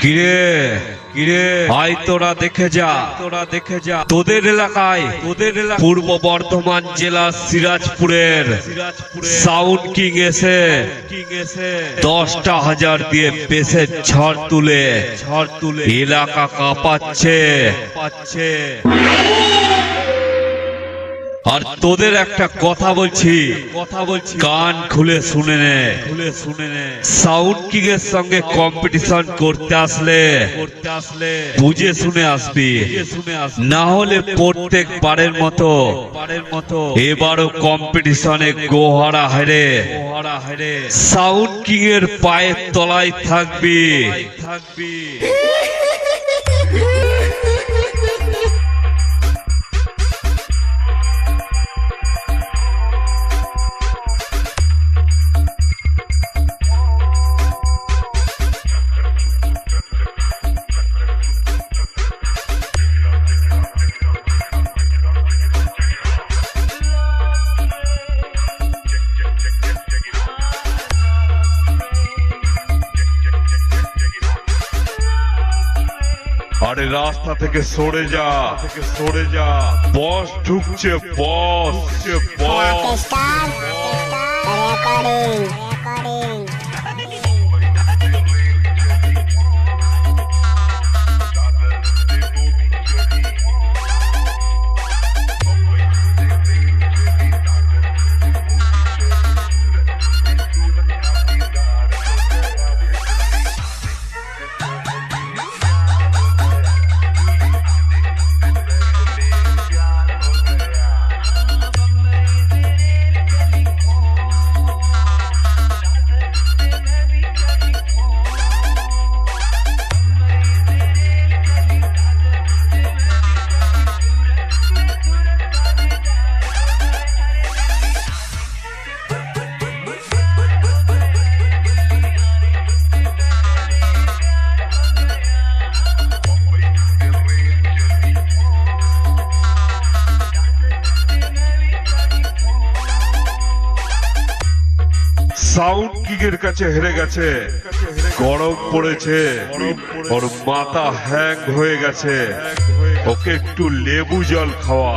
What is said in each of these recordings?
কিরে কিরে? আয় তোরা দেখে যা। তোরা দেখে যা। তোদের এলাকায় তোদের এলাকা পূর্ব বর্ধমান জেলা সিরাজপুরের সাউন্ড কিং এসে দশটা হাজার দিয়ে পেসের ঝড় তুলে ঝড় তুলে এলাকা কাঁপাচ্ছে। পাচ্ছে আর তোদের একটা কথা বলছি। কথা বলছি কান খুলে শুনে নে। খুলে শুনে নে সাউন্ড কিং এর সঙ্গে কম্পিটিশন করতে আসলে করতে আসলে বুঝে শুনে আসবি। না হলে প্রত্যেক বারের মতো বারের মতো এবারও কম্পিটিশনে গোহারা হেরে। গোহারা হেরে সাউন্ড কিং এর পায়ের তলায় থাকবি থাকবি। আরে রাস্তা থেকে সরে যা থেকে সরে যা বস ঢুকছে বস ঢুকছে বস সাউন্ড কিকের কাছে হেরে গেছে। গরম পড়েছে। ওর মাথা হ্যাং হয়ে গেছে। ওকে একটু লেবু জল খাওয়া।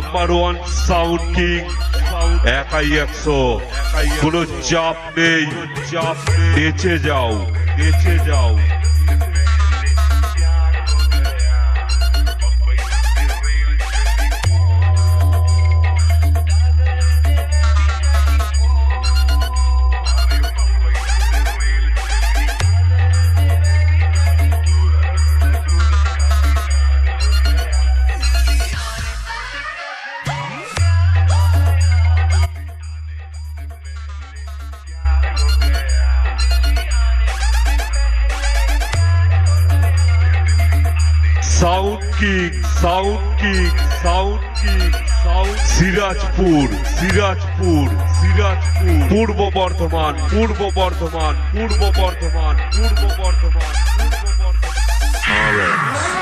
number one sound king একাই একশো কোনো চাপ নেই। চাপ নেচে যাও নেচে যাও। Sound king sound south sound king sound Sirajpur Sirajpur Sirajpur. Purba Bardhaman Purba Bardhaman Purba Bardhaman Purba Bardhaman Purba Bardhaman.